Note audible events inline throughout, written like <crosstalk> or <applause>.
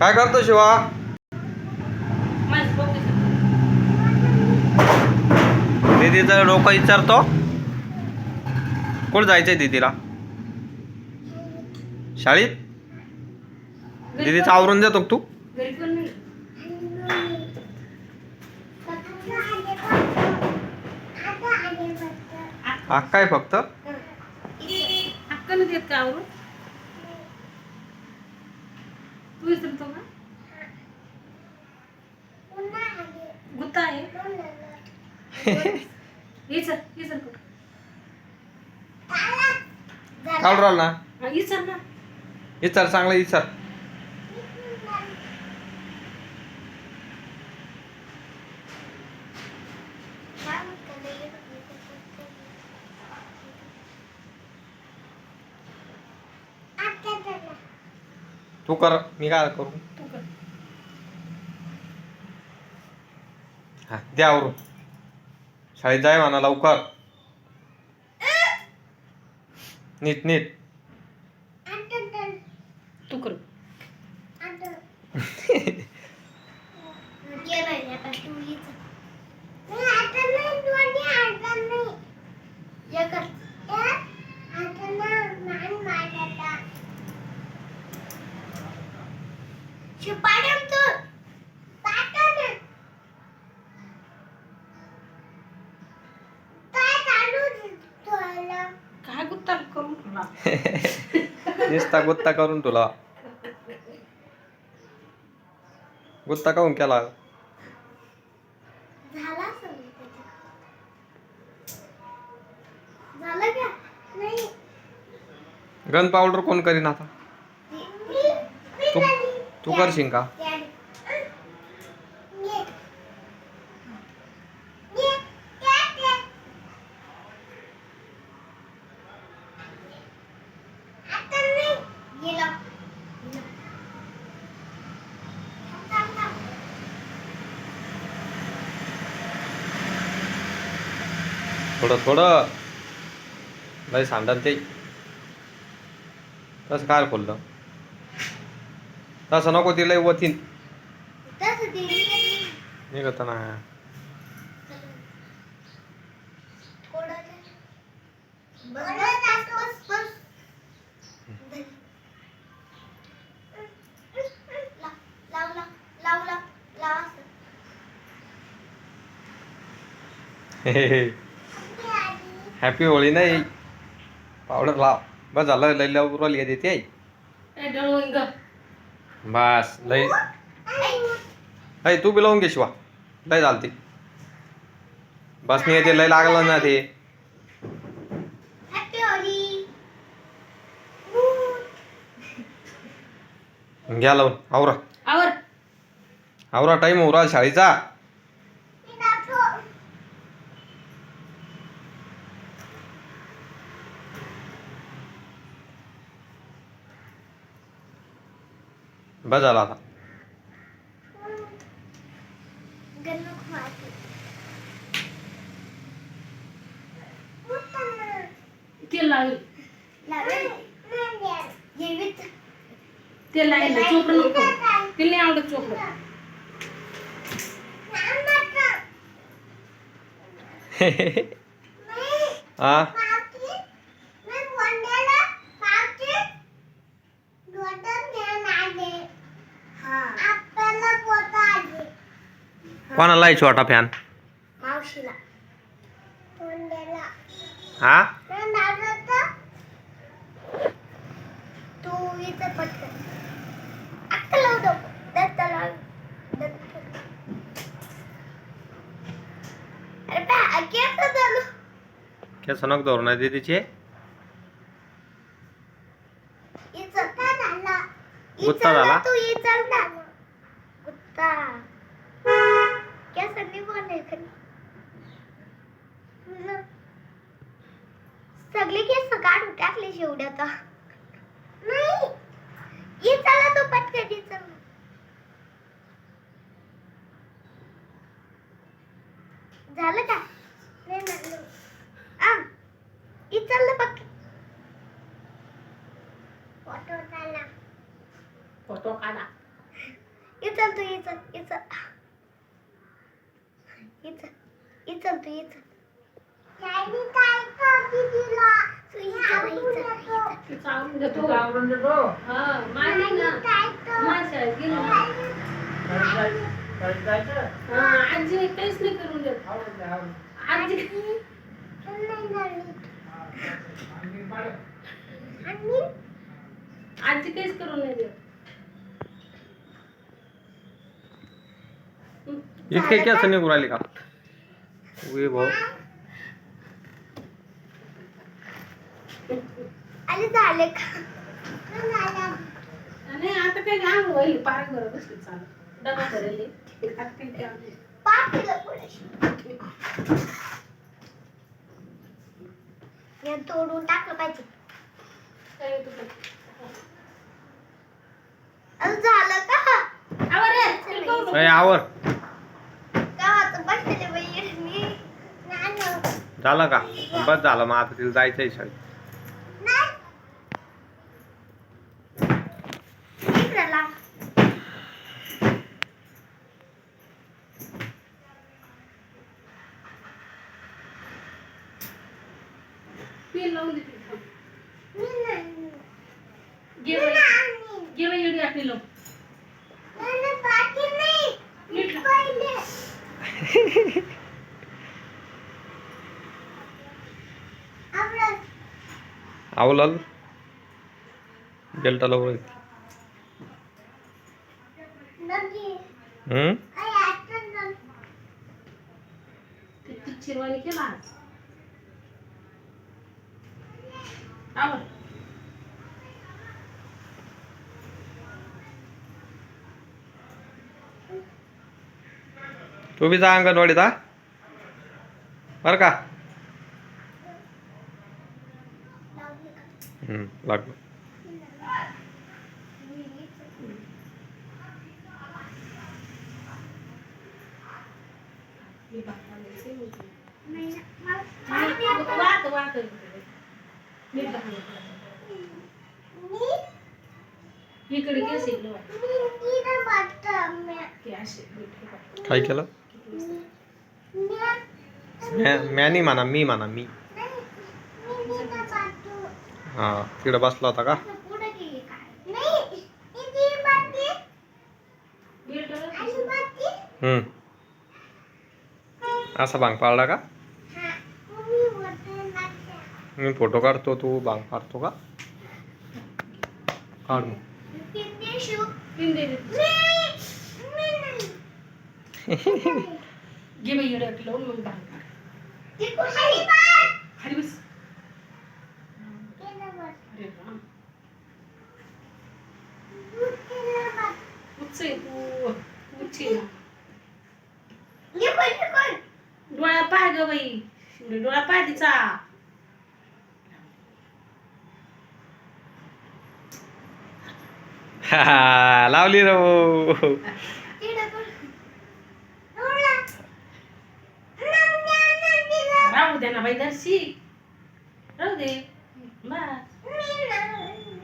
काय करतो शिवा? दीदीचं डोकं विचारतो कुठं जायचंय दीदीला? शाळेत? दीदीचं आवरून देतो तू? घरी पण नाही. हा काय फक्त? अक्कल देत का आवरून तू विसरतो का? गुत्ता आहे. विसर विसर काढून राहिला ना. विसर ना. विचार चांगलं विचार. तू कर मी काय करू? तू कर. हा द्या आवरून. शाळेत जाय म्हणा लवकर. नीट नीट. तू कर काय गुत्ता करून ठेवला <laughs> नुसता गुत्ता करून तुला. गुत्ता काऊन केला? झालं का? नाही. गन पावडर कोण करीन आता? तू तू करशील का? थोडं थोडं. लय सांडन ते. तसं काय खोललं. तसं नको ते लय वतीन. निघत ना. हॅपी होळी नाही. पावडर लाव. बस झालं लय लवकर लिहित येते बस लय. अय तू बी लावून घे शिवा. लय चालते बस नाही येते लय लागलं ना ते. घ्या लावून. आवरा. आवर. आवरा टाईम आवरा शाळेचा. बस झाला आता तेल लावेल तेल लावेल चोपडं नको तेल नाही आवडत चोपडं। हा। कोणाला आहे छोटा फॅन मावशीला. हा? तू इथं पटकन. आता लावू नको. दत्त लाव दत्त अरे बा आगे असं झालं केस नक धोरण दीदीचे इचल का झाला गुत्ता इचल ना झाला? तू इचल ना गुत्ता केस निघून खरी सगळे केस काढून टाकले शेवड्याचा नाही. इचला तो पटकन झालं का? नाही आ ना पटकन. फोटो काढला फोटो काढा. इचल तू इचल इचल इचल इचल तू इचल तू इचल, इचल, इचल. ते चावून देतो हा माय नाही ना माय शाळेत गेलो हा आजी काहीच नाही करून देत आजी आजी काहीच करून नाही देत इतके केस निघून राहिले का वे आणि झाले का? नाही आता काही लहान होईल. पार्क बरं बसली चालू. डबा करेल आता पुढे मी तोडून टाकलं पाहिजे. काय झालं का? आवर आवर. झालं का? बस झालं मग आता तिला जायचंय शाळेत नाही. इकडं लाव. पेन लावून दे तिला. मी नाही. घे बाई एवढी आपली लावून. आवलाल. बेल्टा लावून नदी. हम्म? पिक्चरवाणी केला आवर. तू बी जा अंगणवाडीत हा बरं का लागलो वाहतं, वाहतं. नीट लाव. मी- इकडे केस इकडे वाह. मी इथं बसतं. मी- ते असे नीट हे बघ. काय केलं मी- मी- म्या म्यानी म्हणा मी म्हणा मी नाही, मी इथं बसतो. हा तिकडं बसला होता का असं पुढं गेली काय? नाही, इथे बसते. बेल्ट लाव. आणि बसते. हम्म असा भांग पाळला का हा, मी फोटो काढतो तू भांग पाडतो का? काढ मग. पिंपी शू. पिन दे दे. मी- मी नाही. घे बाई एवढी आपली लावून मग बाहेर काढ. ती कुठे बस. खाली बस. इथं बस. अरे राम. इथं बस. उच्च आहे तू. उच्च आहे ना. निघून, निघून. डोळ्या पाय ग बाई एवढे डोळा पाय तिचा हा, <laughs> लावली नंदीला. राहू दे ना बाई दर्शी राहू दे बस मी नाही.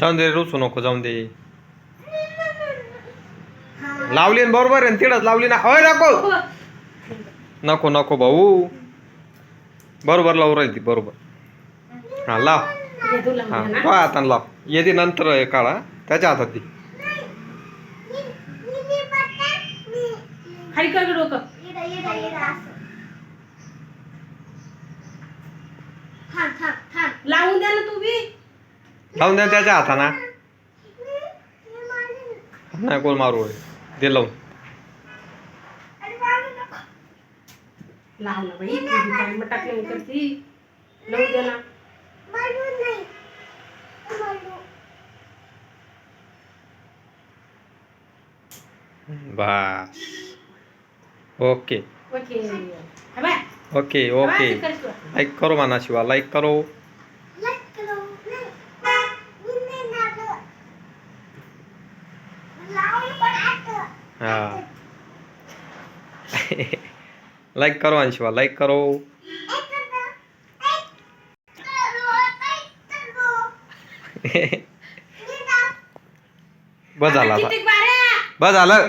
जाऊन दे रुचू नको जाऊन दे. लावली ना बरोबर आहे तिडच लावली ना होय नको. नको नको भाऊ बरोबर लावू राहील ती बरोबर हा लाव हा म्हणते तो ना. हातानं लाव येते नंतर हे काढा त्याच्या हातात खाली कर डोकं थांब. लावून द्या ना तू बी लावून द्या त्याच्या हाताना. नाही कोण मारू. दे लावून अरे मारू नको. लाव ना बाई टाकलं करती लावून दे ना. मारू. बस ओके ओके हा बाय ओके हा बाय, ओके असं कर तू. लाईक करो म्हणा बस झालं बस झालं.